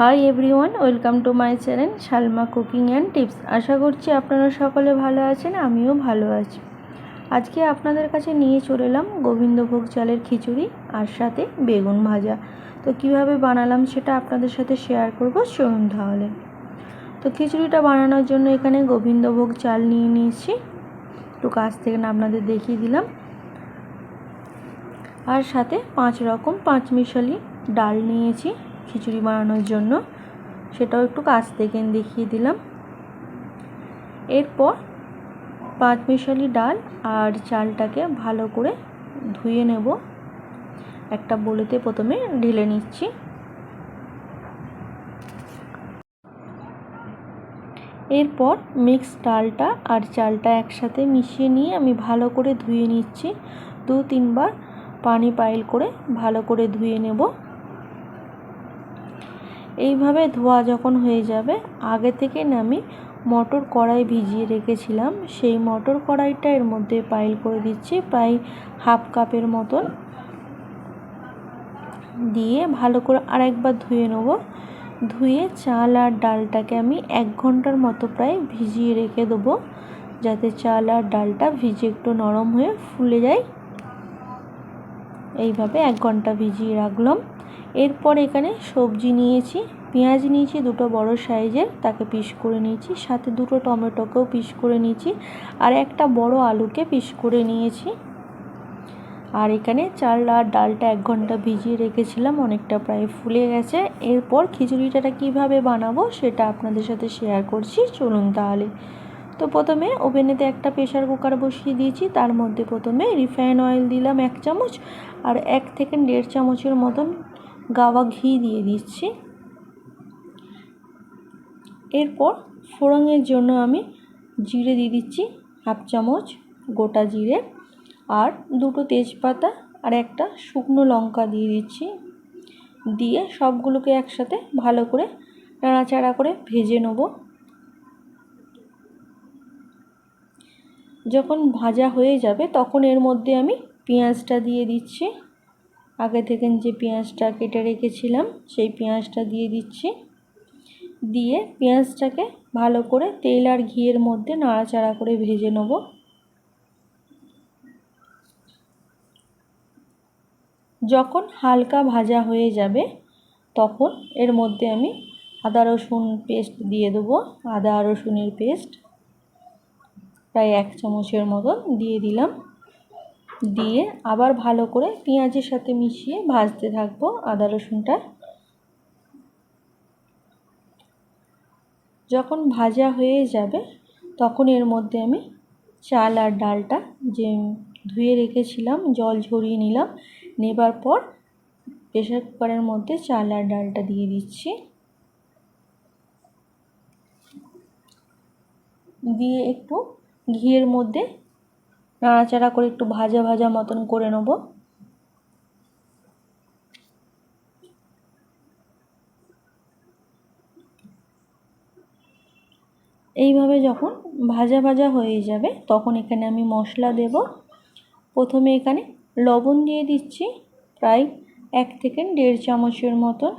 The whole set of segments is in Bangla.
Hi everyone welcome to my channel Shalma cooking and tips আশা করছি আপনারা সকলে ভালো আছেন, আমিও ভালো আছি। আজকে আপনাদের কাছে নিয়ে চলে এলাম গোবিন্দভোগ চালের খিচুড়ি আর সাথে বেগুন ভাজা। তো কীভাবে বানালাম সেটা আপনাদের সাথে শেয়ার করব, চলুন তাহলে। তো খিচুড়িটা বানানোর জন্য এখানে গোবিন্দভোগ চাল নিয়ে নিয়েছি। একটু কাছ থেকে না আপনাদের দেখিয়ে দিলাম। আর সাথে পাঁচ রকম পাঁচ মিশালি ডাল নিয়েছি। খিচুড়ি বানানোর জন্য। সেটাও একটু কাছ থেকে দেখিয়ে দিলাম। এরপর পাঁচ মিশালি ডাল আর চালটাকে ভালো করে ধুয়ে নেব। একটা বলেতে প্রথমে ঢেলে নিচ্ছি। এরপর মিক্স ডালটা আর চালটা একসাথে মিশিয়ে নিয়ে আমি ভালো করে ধুয়ে নিচ্ছি। দু তিনবার পানি পাইল করে ভালো করে ধুয়ে নেব। এইভাবে ধোয়া যখন হয়ে যাবে, আগে থেকে আমি মটর কড়াই ভিজিয়ে রেখেছিলাম। সেই মটর কড়াইটা এর মধ্যে পাইল করে দিচ্ছি, প্রায় হাফ কাপের মতন। দিয়ে ভালো করে আরেকবার ধুয়ে নেব। ধুয়ে চাল আর ডালটাকে আমি এক ঘণ্টার মতো প্রায় ভিজিয়ে রেখে দেবো, যাতে চাল আর ডালটা ভিজে একটু নরম হয়ে ফুলে যায়। এইভাবে এক ঘণ্টা ভিজিয়ে রাখলাম। এরপর এখানে সবজি নিয়েছি, পেঁয়াজ নিয়েছি, দুটো বড় সাইজের, তাকে পিস করে নিয়েছি, সাথে দুটো টমেটোকেও পিস করে নিয়েছি, আর একটা বড় আলুকে পিস করে নিয়েছি। আর এখানে চাল আর ডালটা এক ঘণ্টা ভিজিয়ে রেখেছিলাম, অনেকটা প্রায় ফুলে গেছে। এরপর খিচুড়িটা কীভাবে বানাবো সেটা আপনাদের সাথে শেয়ার করছি, চলুন তাহলে। তো প্রথমে ওভেনেতে একটা প্রেশার কুকার বসিয়ে দিয়েছি, তার মধ্যে প্রথমে রিফাইন অয়েল দিলাম এক চামচ, আর এক থেকে দেড় চামচের মতন গাওয়া ঘি দিয়ে দিচ্ছি। এরপর ফোড়নের জন্য আমি জিরে দিয়ে দিচ্ছি হাফ চামচ গোটা জিরে আর দুটো তেজপাতা আর একটা শুকনো লঙ্কা দিয়ে দিচ্ছি। দিয়ে সবগুলোকে একসাথে ভালো করে নাড়াচাড়া করে ভেজে নেব। যখন ভাজা হয়ে যাবে তখন এর মধ্যে আমি পেঁয়াজটা দিয়ে দিচ্ছি। আগে থেকে যে পেঁয়াজটা কেটে রেখেছিলাম, সেই পেঁয়াজটা দিয়ে দিচ্ছি। দিয়ে পেঁয়াজটাকে ভালো করে তেল আর ঘিয়ের মধ্যে নাড়াচাড়া করে ভেজে নেব। যখন হালকা ভাজা হয়ে যাবে, তখন এর মধ্যে আমি আদা রসুন পেস্ট দিয়ে দেবো। আদা রসুনের পেস্ট প্রায় এক চামচের মতন দিয়ে দিলাম। দিয়ে আবার ভালো করে পেঁয়াজের সাথে মিশিয়ে ভাজতে থাকব আদা রসুনটা। যখন ভাজা হয়ে যাবে, তখন এর মধ্যে আমি চাল আর ডালটা যে ধুয়ে রেখেছিলাম, জল ঝরিয়ে নিলাম, নেবার পর প্রেশার কুকারের মধ্যে চাল আর ডালটা দিয়ে দিচ্ছি। দিয়ে একটু ঘিয়ের মধ্যে নাড়াচাড়া করে একটু ভাজা ভাজা মতন করে নেব। এইভাবে যখন ভাজা ভাজা হয়ে যাবে, তখন এখানে আমি মশলা দেব। প্রথমে এখানে লবণ দিয়ে দিচ্ছি প্রায় এক থেকে দেড় চামচের মতন।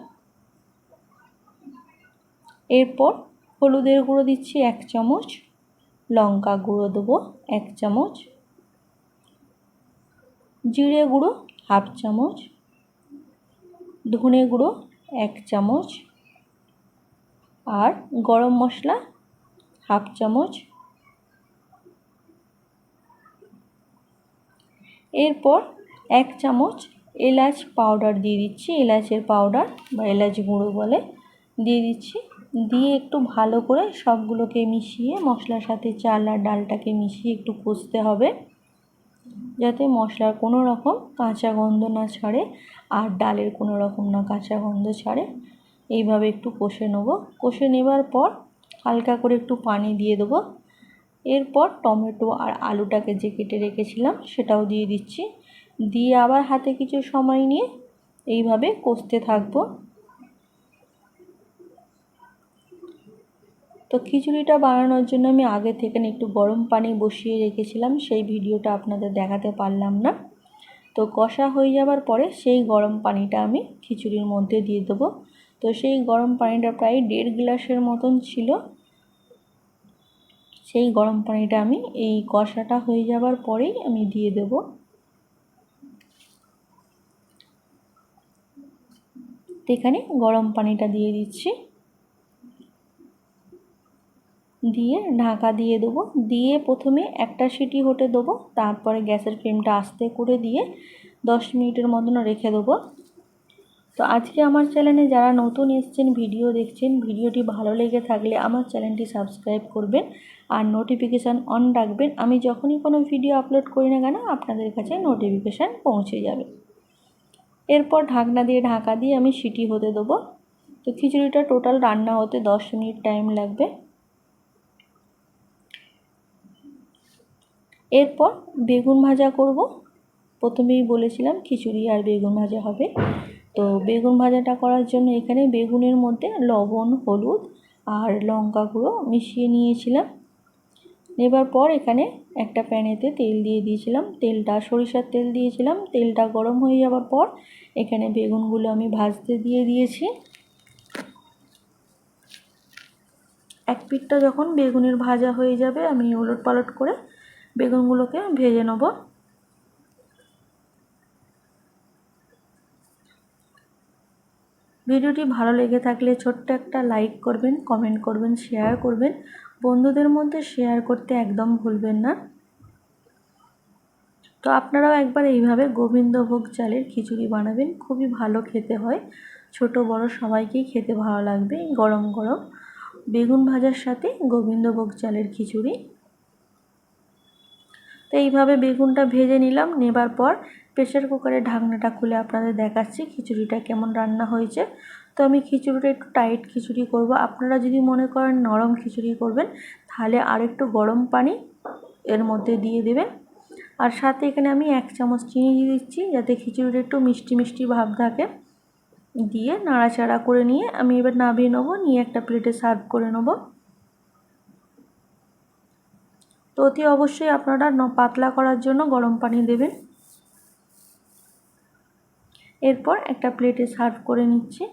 এরপর হলুদের গুঁড়ো দিচ্ছি এক চামচ, লঙ্কা গুঁড়ো দেবো এক চামচ। জিরে গুঁড়ো হাফ চামচ, ধনে গুঁড়ো এক চামচ আর গরম মশলা হাফ চামচ। এরপর এক চামচ এলাচ পাউডার দিয়ে দিচ্ছি, এলাচের পাউডার বা এলাচ গুঁড়ো বলে দিয়ে দিচ্ছি। দিয়ে একটু ভালো করে সবগুলোকে মিশিয়ে মশলার সাথে চাল আর ডালটাকে মিশিয়ে একটু কষতে হবে। যাতে মশলার কোনো রকম কাঁচা গন্ধ না ছাড়ে আর ডালের কোনো রকম না কাঁচা গন্ধ ছাড়ে। এইভাবে একটু কষে নেব। কষে নেবার পর হালকা করে একটু পানি দিয়ে দেবো। এরপর টমেটো আর আলুটাকে যে কেটে রেখেছিলাম সেটাও দিয়ে দিচ্ছি। দিয়ে আবার হাতে কিছু সময় নিয়ে এইভাবে কষতে থাকব। তো খিচুড়িটা বানানোর জন্য আমি আগে থেকে একটু গরম পানি বসিয়ে রেখেছিলাম, সেই ভিডিওটা আপনাদের দেখাতে পারলাম না। তো কষা হয়ে যাবার পরে সেই গরম পানিটা আমি খিচুড়ির মধ্যে দিয়ে দেবো। তো সেই গরম পানিটা প্রায় দেড় গ্লাসের মতন ছিল। সেই গরম পানিটা আমি এই কষাটা হয়ে যাবার পরেই আমি দিয়ে দেব। এখানে গরম পানিটা দিয়ে দিচ্ছি। দিয়ে ঢাকা দিয়ে দেবো। দিয়ে প্রথমে একটা সিটি হতে দেবো, তারপরে গ্যাসের ফ্লেমটা আস্তে করে দিয়ে দশ মিনিটের মতন রেখে দেবো। তো আজকে আমার চ্যানেলে যারা নতুন এসছেন, ভিডিও দেখছেন, ভিডিওটি ভালো লেগে থাকলে আমার চ্যানেলটি সাবস্ক্রাইব করবেন আর নোটিফিকেশান অন রাখবেন। আমি যখনই কোনো ভিডিও আপলোড করি না কেন, আপনাদের কাছে নোটিফিকেশান পৌঁছে যাবে। এরপর ঢাকনা দিয়ে ঢাকা দিয়ে আমি সিটি হতে দেবো। তো খিচুড়িটা টোটাল রান্না হতে দশ মিনিট টাইম লাগবে। এরপর বেগুন ভাজা করব। প্রথমেই বলেছিলাম খিচুড়ি আর বেগুন ভাজা হবে। তো বেগুন ভাজাটা করার জন্য এখানে বেগুনের মধ্যে লবণ, হলুদ আর লঙ্কা গুঁড়ো মিশিয়ে নিয়েছিলাম। নেবার পর এখানে একটা প্যানেতে তেল দিয়ে দিয়েছিলাম। তেলটা, সরিষার তেল দিয়েছিলাম। তেলটা গরম হয়ে যাওয়ার পর এখানে বেগুনগুলো আমি ভাজতে দিয়ে দিয়েছি। এক পিঠটা যখন বেগুনের ভাজা হয়ে যাবে, আমি ওলট পালট করে বেগুনগুলোকে ভেজে নেব। ভিডিওটি ভালো লেগে থাকলে ছোট্ট একটা লাইক করবেন, কমেন্ট করবেন, শেয়ার করবেন। বন্ধুদের মধ্যে শেয়ার করতে একদম ভুলবেন না। তো আপনারাও একবার এইভাবে গোবিন্দভোগ চালের খিচুড়ি বানাবেন, খুবই ভালো খেতে হয়। ছোট, বড় সবাইকেই খেতে ভালো লাগবে গরম গরম। বেগুন ভাজার সাথে গোবিন্দভোগ চালের খিচুড়ি। তো এইভাবে বেগুনটা ভেজে নিলাম, নেবার পর প্রেশার কুকারের ঢাকনাটা খুলে আপনাদের দেখাচ্ছি খিচুড়িটা কেমন রান্না হয়েছে। তো আমি খিচুড়িটা একটু টাইট খিচুড়ি করব। আপনারা যদি মনে করেন নরম খিচুড়ি করবেন, তাহলে আর একটু গরম পানি এর মধ্যে দিয়ে দেবেন। আর সাথে এখানে আমি এক চামচ চিনি দিয়ে দিচ্ছি, যাতে খিচুড়িটা একটু মিষ্টি মিষ্টি ভাব থাকে। দিয়ে নাড়াচাড়া করে নিয়ে আমি এবার নামিয়ে নেব, নিয়ে একটা প্লেটে সার্ভ করে নেব। তো অতি অবশ্যই আপনারা ন পাতলা করার জন্য গরম পানি দেবেন। এরপর একটা প্লেটে সার্ভ করে নিচ্ছি।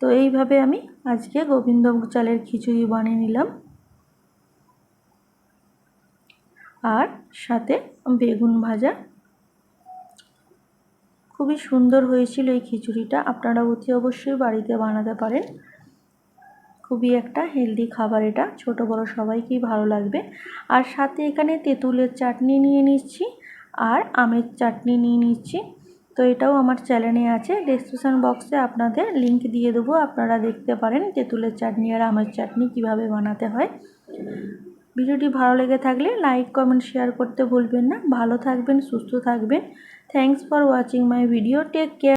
তো এইভাবে আমি আজকে গোবিন্দভোগ চালের খিচুড়ি বানিয়ে নিলাম। আর সাথে বেগুন ভাজা। খুবই সুন্দর হয়েছিল এই খিচুড়িটা। আপনারা অতি অবশ্যই বাড়িতে বানাতে পারেন। খুবই একটা হেলদি খাবার এটা। ছোট, বড় সবাইকেই ভালো লাগবে। আর সাথে এখানে তেঁতুলের চাটনি নিয়ে নিচ্ছি আর আমের চাটনি নিয়ে নিচ্ছি। তো এটাও আমার চ্যানেলে আছে। ডিসক্রিপশান বক্সে আপনাদের লিংক দিয়ে দেবো। আপনারা দেখতে পারেন তেঁতুলের চাটনি আর আমের চাটনি কীভাবে বানাতে হয়। ভিডিওটি ভালো লেগে থাকলে লাইক কমেন্ট শেয়ার করতে ভুলবেন না। ভালো থাকবেন, সুস্থ থাকবেন। Thanks for watching my video take care